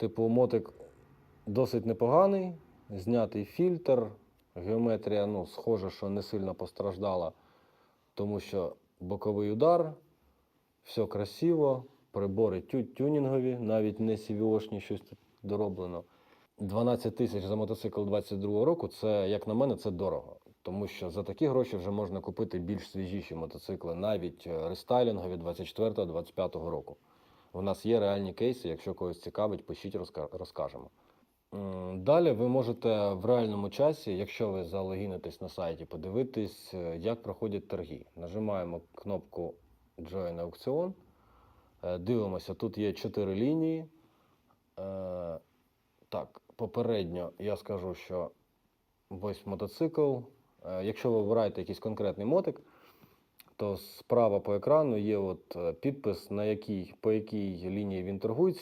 Типу, мотик досить непоганий, знятий фільтр, геометрія, ну, схоже, що не сильно постраждала, тому що боковий удар, все красиво, прибори тю- тюнінгові, навіть не CVO-шні, щось тут дороблено. 12 тисяч за мотоцикл 22 року, це, як на мене, це дорого. Тому що за такі гроші вже можна купити більш свіжіші мотоцикли, навіть е, рестайлінгові 24-25 року. У нас є реальні кейси, якщо когось цікавить, пишіть, розка- розкажемо. Далі ви можете в реальному часі, якщо ви залогінитесь на сайті, подивитись, е, як проходять торги. Нажимаємо кнопку Join Аукціон. Е, Дивимося, тут є чотири лінії. Е, Так, попередньо я скажу, що ось мотоцикл. Якщо ви обираєте якийсь конкретний мотик, то справа по екрану є от е, підпис, на якій, по якій лінії він торгується.